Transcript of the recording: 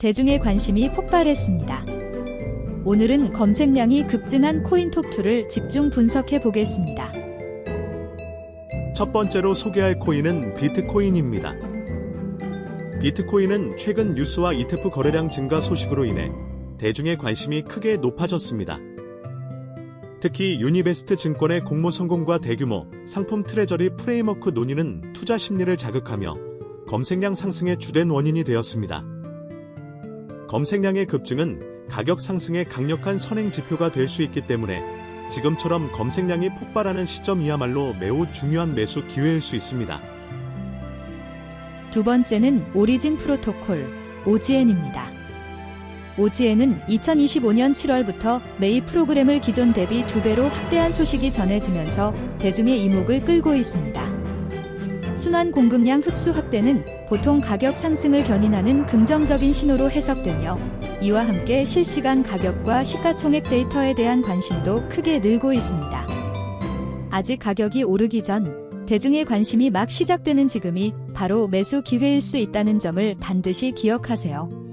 대중의 관심이 폭발했습니다. 오늘은 검색량이 급증한 코인톡2를 집중 분석해 보겠습니다. 첫 번째로 소개할 코인은 비트코인입니다. 비트코인은 최근 뉴스와 ETF 거래량 증가 소식으로 인해 대중의 관심이 크게 높아졌습니다. 특히 유니베스트 증권의 공모 성공과 대규모 상품 트레저리 프레임워크 논의는 투자 심리를 자극하며 검색량 상승의 주된 원인이 되었습니다. 검색량의 급증은 가격 상승의 강력한 선행 지표가 될 수 있기 때문에 지금처럼 검색량이 폭발하는 시점이야말로 매우 중요한 매수 기회일 수 있습니다. 두 번째는 오리진 프로토콜, OGN입니다. OGN은 2025년 7월부터 매입 프로그램을 기존 대비 두 배로 확대한 소식이 전해지면서 대중의 이목을 끌고 있습니다. 순환 공급량 흡수 확대는 보통 가격 상승을 견인하는 긍정적인 신호로 해석되며 이와 함께 실시간 가격과 시가총액 데이터에 대한 관심도 크게 늘고 있습니다. 아직 가격이 오르기 전 대중의 관심이 막 시작되는 지금이 바로 매수 기회일 수 있다는 점을 반드시 기억하세요.